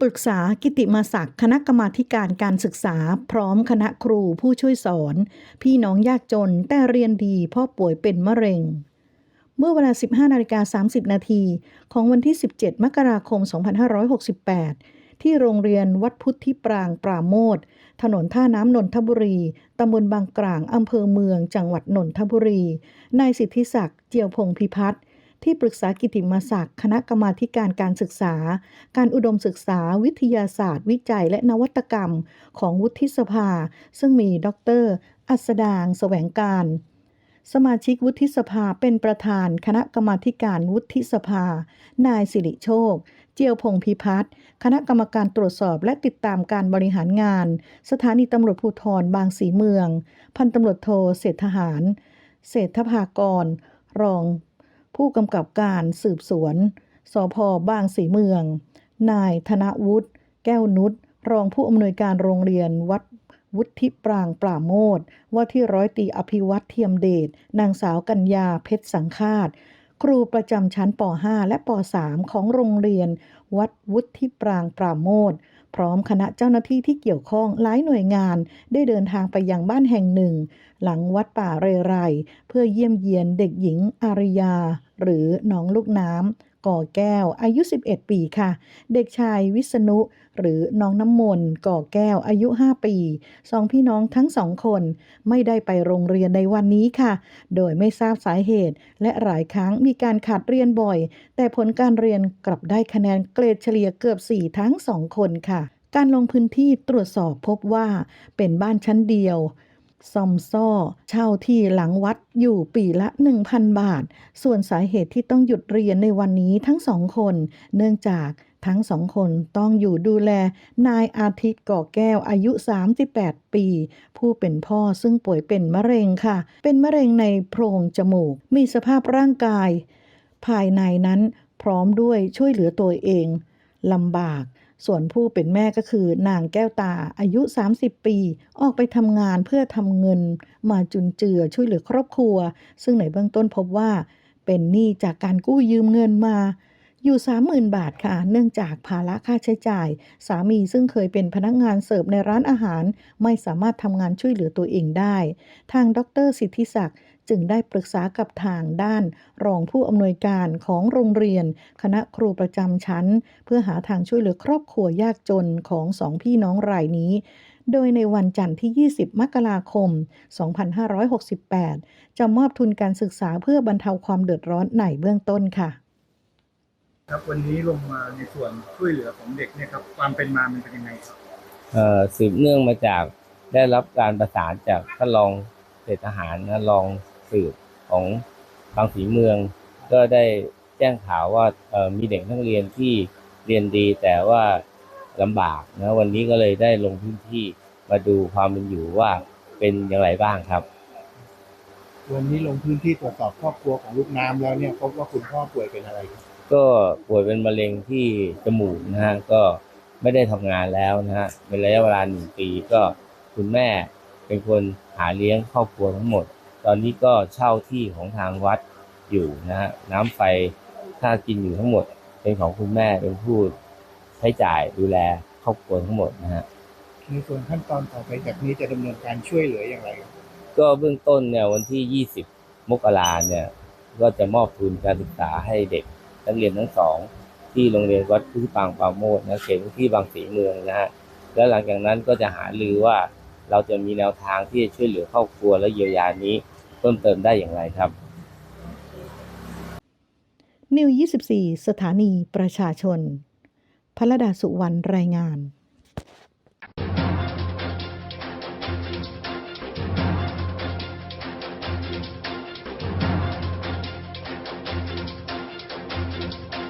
ปรึกษากิติมาศักดิ์คณะกรรมาการการศึกษา พร้อมคณะครูผู้ช่วยสอน พี่น้องยากจนแต่เรียนดีพ่อป่วยเป็นมะเร็ง เมื่อเวลา 15นาฬิกา30 นาทีของวันที่ 17 มกราคม 2568 ที่โรงเรียนวัดพุทธิปรางปราโมทถนนท่าน้ำนนทบุรี ตำบลบางกลาง อำเภอเมือง จังหวัดนนทบุรี นายสิทธิศักดิ์ เจียวพงพิพัฒน์ ที่ปรึกษากิติมศักดิ์คณะกรรมาการการศึกษา การอุดมศึกษา วิทยาศาสตร์ วิจัย และนวัตกรรม ของวุฒิสภา ซึ่งมีดร อัสดางแสวงการ สมาชิกวุฒิสภาเป็นประธานคณะกรรมาการวุฒิสภา นายสิริโชค เจียวพงพิพัฒน์คณะกรรมการตรวจสอบและติดตามการบริหารงาน สถานีตำรวจภูธรบางสีเมือง พันตำรวจโทเศรษฐหาร เศรษฐภากร รอง ผู้กำกับการสืบสวน สพบางสีเมือง นายธนวุฒิแก้วนุชรองผู้อำนวยการโรงเรียนวัดวุฒิปรางปราโมทว่าที่ร้อยตีอภิวัตเทียมเดชนางสาวกัญญาเพชรสังคาตครูประจำชั้นป .5 และป .3 ของโรงเรียน วัดวุฒิปรางปราโมท พร้อมคณะเจ้าหน้าที่ที่เกี่ยวข้องหลายหน่วยงาน ได้เดินทางไปยังบ้านแห่งหนึ่ง หลังวัดป่าเรไร เพื่อเยี่ยมเยียนเด็กหญิงอาริยา หรือน้องลูกน้ำ ก่อแก้ว อายุ 11 ปีค่ะ เด็กชายวิษณุ หรือน้องน้ำมนต์ก่อแก้วอายุ 5 ปีสองพี่น้องทั้งสองคน ไม่ได้ไปโรงเรียนในวันนี้ค่ะ โดยไม่ทราบสาเหตุ และหลายครั้งมีการขาดเรียนบ่อย แต่ผลการเรียนกลับได้คะแนนเกรดเฉลี่ยเกือบ 4 ทั้งสองคนค่ะ การลงพื้นที่ตรวจสอบพบว่าเป็นบ้านชั้นเดียว ซอมซ่อ เช่าที่หลังวัดอยู่ปีละ 1,000 บาท ส่วนสาเหตุที่ต้องหยุดเรียนในวันนี้ทั้งสองคน เนื่องจากทั้งสองคนต้องอยู่ดูแล นายอาทิตย์ก่อแก้วอายุ 38 ปี ผู้เป็นพ่อซึ่งป่วยเป็นมะเร็งค่ะ เป็นมะเร็งในโพรงจมูก มีสภาพร่างกาย ภายในนั้นพร้อมด้วยช่วยเหลือตัวเองลำบาก ส่วนผู้เป็นแม่ก็คือนางแก้วตาอายุ 30 ปี ออกไปทำงานเพื่อทำเงิน มาจุนเจือช่วยเหลือครอบครัว ซึ่งในเบื้องต้นพบว่า เป็นหนี้จากการกู้ยืมเงินมา อยู่ 30,000 บาทค่ะ เนื่องจากภาระค่าใช้จ่าย สามีซึ่งเคยเป็นพนักงานเสิร์ฟในร้านอาหาร ไม่สามารถทำงานช่วยเหลือตัวเองได้ ทางดรสิทธิศักดิ์ จึงได้ปรึกษากับทางด้านรองผู้อำนวยการของโรงเรียน คณะครูประจำชั้น เพื่อหาทางช่วยเหลือครอบครัวยากจนของสองพี่น้องรายนี้โดยในวันจันทร์ที่ 20 มกราคม 2568 จะมอบทุนการศึกษาเพื่อบรรเทาความเดือดร้อนในเบื้องต้นค่ะ ครับวันนี้ลงมาในส่วนช่วยเหลือของเด็กเนี่ยครับความเป็นมามันเป็นยังไงครับเอ่อสืบเนื่องมาจากได้รับการประสานจากท่านรองเศรษฐหารนะรอง สืบของบางสีเมือง ก็ได้แจ้งข่าวว่าเอ่อมีเด็กนักเรียนที่เรียนดีแต่ว่าลำบากนะวันนี้ก็เลยได้ลงพื้นที่มาดูความเป็นอยู่ว่าเป็นอย่างไรบ้างครับ วันนี้ลงพื้นที่ตรวจสอบครอบครัวของลูกน้ำแล้วเนี่ยพบว่าคุณพ่อป่วยเป็นอะไรครับก็ป่วยเป็นมะเร็งที่จมูกนะฮะก็ไม่ได้ทำงานแล้วนะฮะเป็นระยะเวลาหนึ่งปีก็คุณแม่เป็นคนหาเลี้ยงครอบครัวทั้งหมด ตอนนี้ก็เช่าที่ของทางวัดอยู่นะฮะน้ำไฟค่ากินอยู่ทั้งหมด เป็นของคุณแม่เป็นผู้ใช้จ่ายดูแลครอบครัวทั้งหมดนะฮะในส่วนขั้นตอนต่อไปจากนี้จะดำเนินการช่วยเหลืออย่างไรครับก็เบื้องต้นเนี่ยวันที่ 20 มกราเนี่ยก็จะมอบทุนการศึกษาให้เด็กนักเรียนทั้งสอง ที่โรงเรียนวัดพุทธปางปราโมทนะเขตพื้นที่บางสีเมืองนะฮะแล้วหลังจากนั้นก็จะหารือว่า เราจะมีแนวทางที่จะช่วยเหลือครอบครัวและเยียวยานี้เพิ่มเติมได้อย่างไรครับนิว 24 สถานีประชาชนพระดาสุวรรณรายงาน